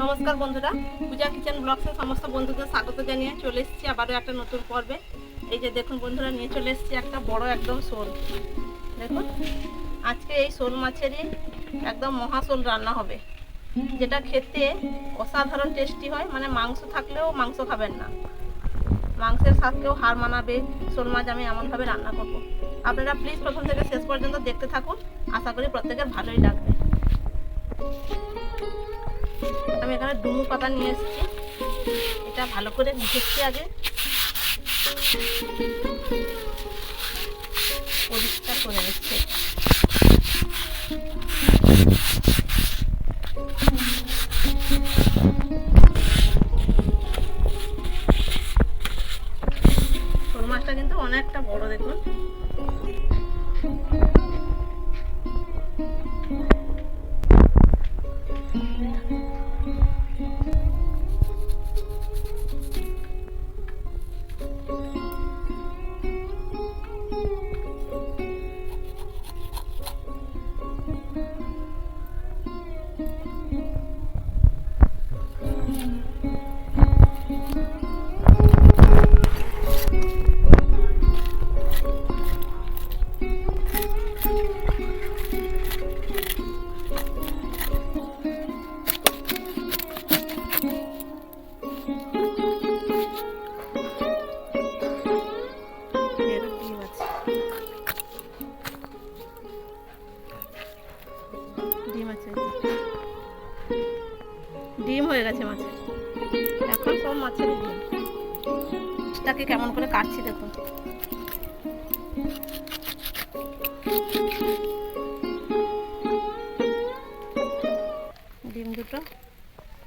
নমস্কার বন্ধুরা, পূজা কিচেন ব্লগসের সমস্ত বন্ধুদের স্বাগত জানিয়ে চলে এসেছি আবারও একটা নতুন পর্বে। এই যে দেখুন বন্ধুরা, নিয়ে চলে এসেছি একটা বড় একদম শোল। দেখুন, আজকে এই শোল মাছেরই একদম মহাশোল রান্না হবে, যেটা খেতে অসাধারণ টেস্টি হয় মানে মাংস থাকলেও মাংস খাবেন না। মাংসের স্বাদকেও হার মানাবে, শোল মাছ আমি এমনভাবে রান্না করব। আপনারা প্লিজ প্রথম থেকে শেষ পর্যন্ত দেখতে থাকুন, আশা করি প্রত্যেকের ভালোই লাগবে। আমি এখানে ডুমু পাতা নিয়ে এসেছি। এটা ভালো করে মিশেছি আগে। পরিষ্কার করে নিচ্ছি।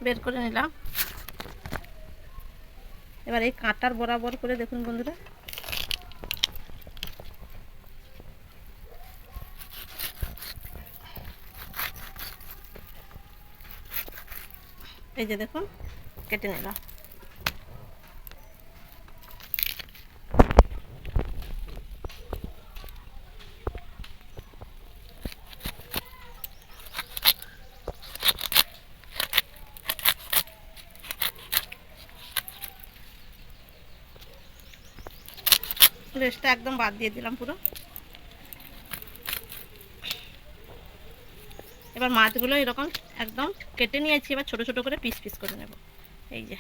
বের করে নিলাম। এবার এই কাঁটার বরাবর করে দেখুন বন্ধুরা। এই যে দেখুন, কেটে নিলাম। রেসটা একদম বাদ দিয়ে দিলাম পুরো। এবার মাছগুলো এরকম একদম কেটে নিয়েছি, এবার ছোট ছোট করে পিস পিস করে নেব। এই যে।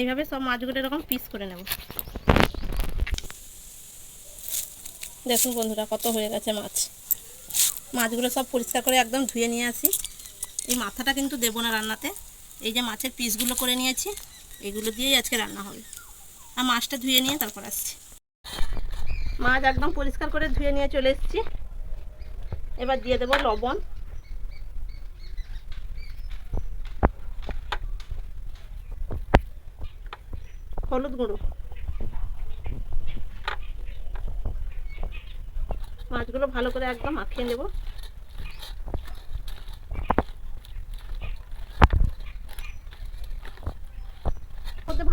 এইভাবে সব মাছগুলো এরকম পিস করে নেব। দেখুন বন্ধুরা কত হয়ে গেছে মাছ। মাছগুলো সব পরিষ্কার করে একদম ধুয়ে নিয়ে আসি। এই মাথাটা কিন্তু দেবো না রান্নাতে। এই যে মাছের পিসগুলো করে নিয়েছি, এগুলো দিয়েই আজকে রান্না হবে। আর মাছটা ধুয়ে নিয়ে তারপর আসছি। মাছ একদম পরিষ্কার করে ধুয়ে নিয়ে চলে এসেছি। এবার দিয়ে দেবো লবণ। হলুদ গুঁড়ো। মাছগুলো ভালো করে একদম মাখিয়ে নেব।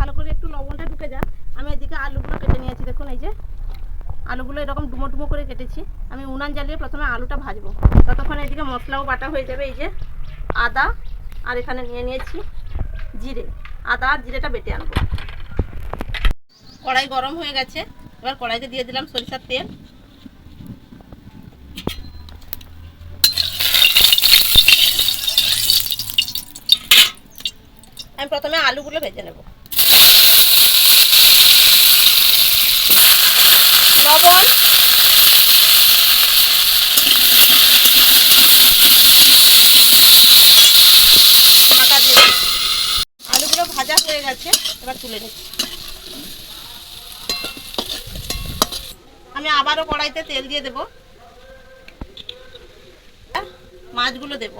ভালো করে একটু লবণটা ঢুকে যায় আমি এদিকে আলুগুলো কেটে নিয়েছি, দেখুন এই যে। আলুগুলো এরকম ডুমো ডুমো করে কেটেছি। আমি উনান জ্বালিয়ে প্রথমে আলুটা ভাজবো। ততক্ষণ এদিকে মশলাও বাটা হয়ে যাবে, এই যে আদা। আর এখানে নিয়ে নিয়েছি জিরে। আদা আর জিরেটা বেটে আনব। কড়াই গরম হয়ে গেছে। এবার কড়াইতে দিয়ে দিলাম সরিষার তেল। আমি প্রথমে আলুগুলো ভেজে নেব। লবণ। ঢাকা দিয়ে। আলুগুলো ভাজা হয়ে গেছে, এবার তুলে নিচ্ছি আমি আবারও কড়াইতে তেল দিয়ে দেব। মাছগুলো দেব।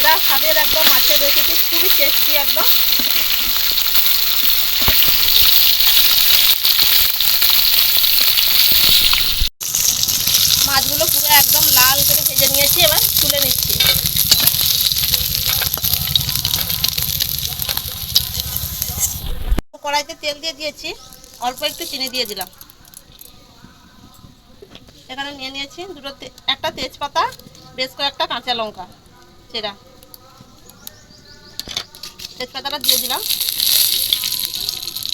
সেরা স্বাদের একদম মাছের রেসিপি খুবই টেস্টি একদম। মাছগুলো পুরো একদম লাল করে ভেজে নিয়েছি, এবার তুলে নিচ্ছি। কড়াইতে তেল দিয়ে দিয়েছি, অল্প একটু চিনি দিয়ে দিলাম। এখানে নিয়ে নিয়েছি দুটো একটা তেজপাতা, বেশ কয়েকটা কাঁচা লঙ্কা সেরা তেজপাতাটা দিয়ে দিলাম।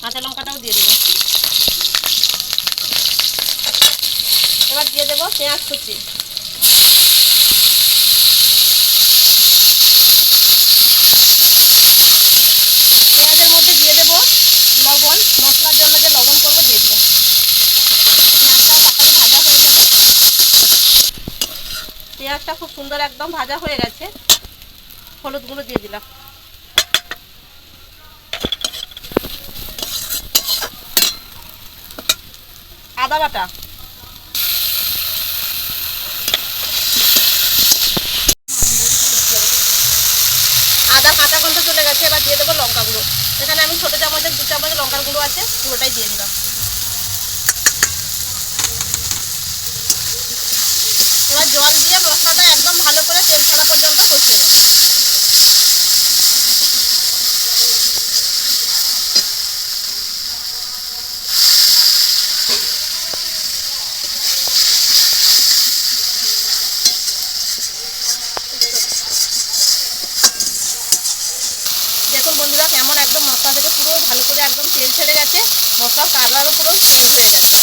কাঁচা লঙ্কাটাও দিয়ে দেবো এবার দিয়ে দেবো পেঁয়াজ কুচি। পেঁয়াজের মধ্যে দিয়ে দেবো লবণ। মশলার জন্য যে লবণ করব দিয়ে দিলাম পেঁয়াজটা তাড়াতাড়ি ভাজা হয়ে যাবে পেঁয়াজটা খুব সুন্দর একদম ভাজা হয়ে গেছে। হলুদ গুঁড়ো দিয়ে দিলাম। আদা বাটা। আদা কাঁচা গন্ধ চলে গেছে, এবার দিয়ে দেবো লঙ্কা গুঁড়ো। এখানে আমি ছোটো চামচের, দু চামচ লঙ্কার গুঁড়ো আছে, পুরোটাই দিয়ে দিলাম। এবার জল দিয়ে মশলাটা একদম ভালো করে তেল ছাড়া পর্যন্ত কষিয়ে নেব দেখুন বন্ধুরা কেমন একদম মশলা থেকে পুরো ভালো করে একদম তেল ছেড়ে গেছে। মশলার কালারও পুরো চেঞ্জ হয়ে গেছে।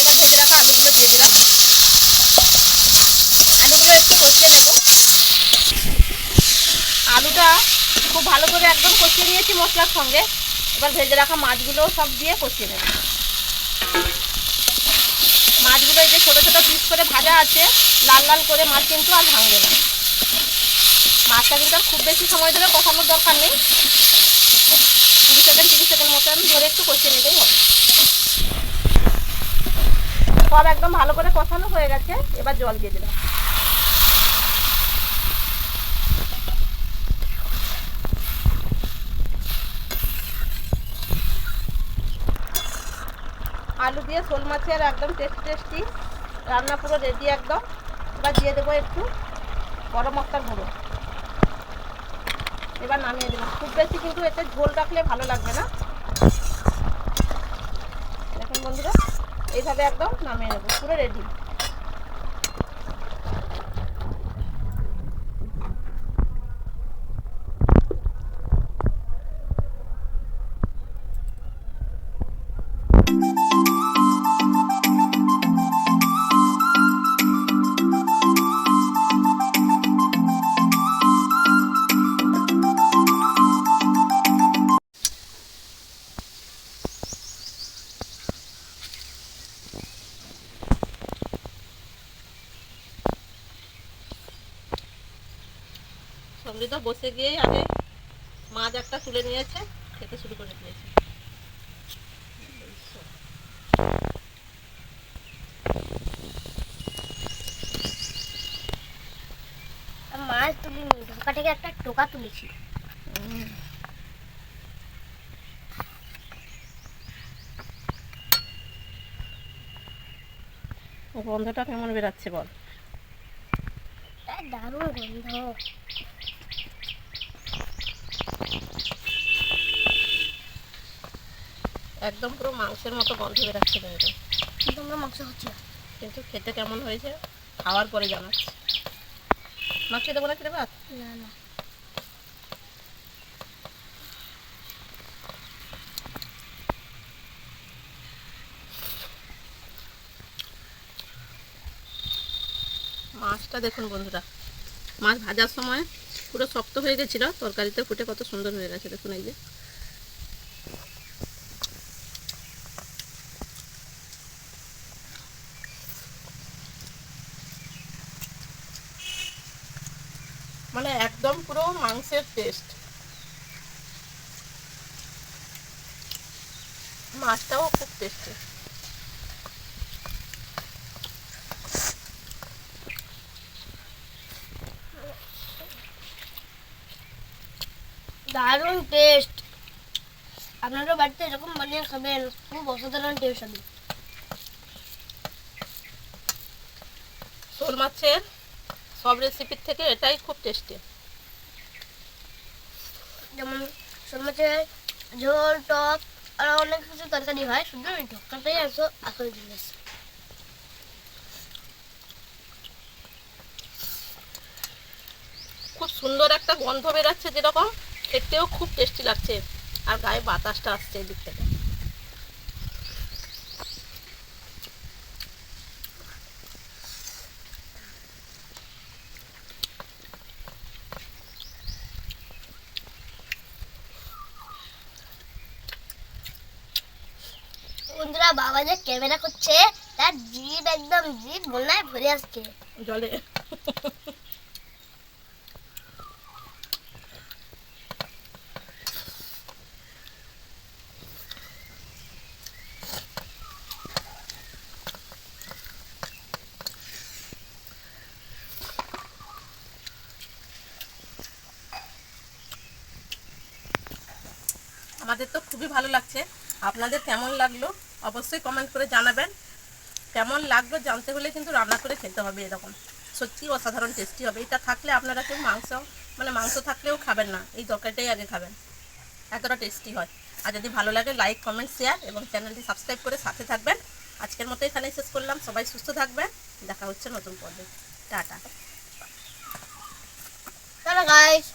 এবার ভেজে রাখা আলুগুলো দিয়ে দিলাম। আলুগুলো একটু কষিয়ে নেব। আলুটা খুব ভালো করে একদম কষিয়ে নিয়েছি মশলার সঙ্গে। এবার ভেজে রাখা মাছগুলো সব দিয়ে কষিয়ে নেব। মাছগুলো এই যে ছোটো ছোটো পিস করে ভাজা আছে, লাল লাল করে মাছ কিন্তু আর ভাঙবে না। মাছটা কিন্তু খুব বেশি সময় ধরে কষানোর দরকার নেই। সেকেন্ড তিরিশ সেকেন্ড মতন ধরে একটু কষিয়ে নিলেই হবে সব একদম ভালো করে কষানো হয়ে গেছে, এবার জল দিয়ে দিলাম। আলু দিয়ে শোল মাছের একদম টেস্টি টেস্টি রান্না পুরো রেডি একদম। এবার দিয়ে দেবো একটু গরম মশলার গুঁড়ো। এবার নামিয়ে দেবো। খুব বেশি কিন্তু এতে ঝোল রাখলে ভালো লাগবে না। দেখুন বন্ধুরা, এইভাবে একদম নামিয়ে নেব। পুরো রেডি সমৃদ্ধ বসে গিয়েই আগে মাছ একটা তুলে নিয়েছে খেতে শুরু করে দিয়েছে। মাছ তুলিনি ঢাকা থেকে একটা টোকা তুলেছি ও গন্ধটা কেমন বেরাচ্ছে বল? দারুণ গন্ধ। একদম পুরো মাংসের মতো গন্ধ বেরাচ্ছে কিন্তু কিন্তু। আমরা মাংস হচ্ছে কিন্তু খেতে কেমন হয়েছে খাওয়ার পরে জানাচ্ছি। মাছ খেতে বলে খেতে ভাত? না না। মাছটা দেখুন বন্ধুরা। মাছ ভাজার সময় পুরো শক্ত হয়ে গেছিল তরকারিতে ফুটে কত সুন্দর হয়ে গেছে দেখুন এই যে। মাংসের টেস্ট মাছটাও খুব টেস্টি দারুণ টেস্ট আপনারা বাড়িতে এরকম বানিয়ে খাবেন খুব অসাধারণ টেস্ট হবে। শোল মাছের সব রেসিপির থেকে এটাই খুব টেস্টি যেমন শোল ঝোল টক, আর অনেক কিছু তরকারি হয়। শুধু ওই ঢোকাটাই আসো আসল জিনিস। খুব সুন্দর একটা গন্ধ বেরাচ্ছে যেরকম। খেতেও খুব টেস্টি লাগছে। আর গায়ে বাতাসটা আসছে এদিক থেকে। বন্ধুরা, বাবা যে ক্যামেরা করছে, তার জিভ একদম জিভ বন্যায় ভরে আসছে। জলে। আমাদের তো খুবই ভালো লাগছে। আপনাদের কেমন লাগল? অবশ্যই কমেন্ট করে জানাবেন। কেমন লাগল জানতে হলে কিন্তু রান্না করে খেতে হবে এরকম। সত্যি অসাধারণ টেস্টি হবে। এটা থাকলে আপনারা কেউ মাংস মানে মাংস থাকলেও খাবেন না। এই তরকারিটাই আগে খাবেন। এতটা টেস্টি হয়। আর যদি ভালো লাগে লাইক কমেন্ট শেয়ার এবং চ্যানেলটি সাবস্ক্রাইব করে সাথে থাকবেন। আজকের মতো এখানেই শেষ করলাম। সবাই সুস্থ থাকবেন। দেখা হচ্ছে নতুন পর্বে। টাটা। চলো গাইস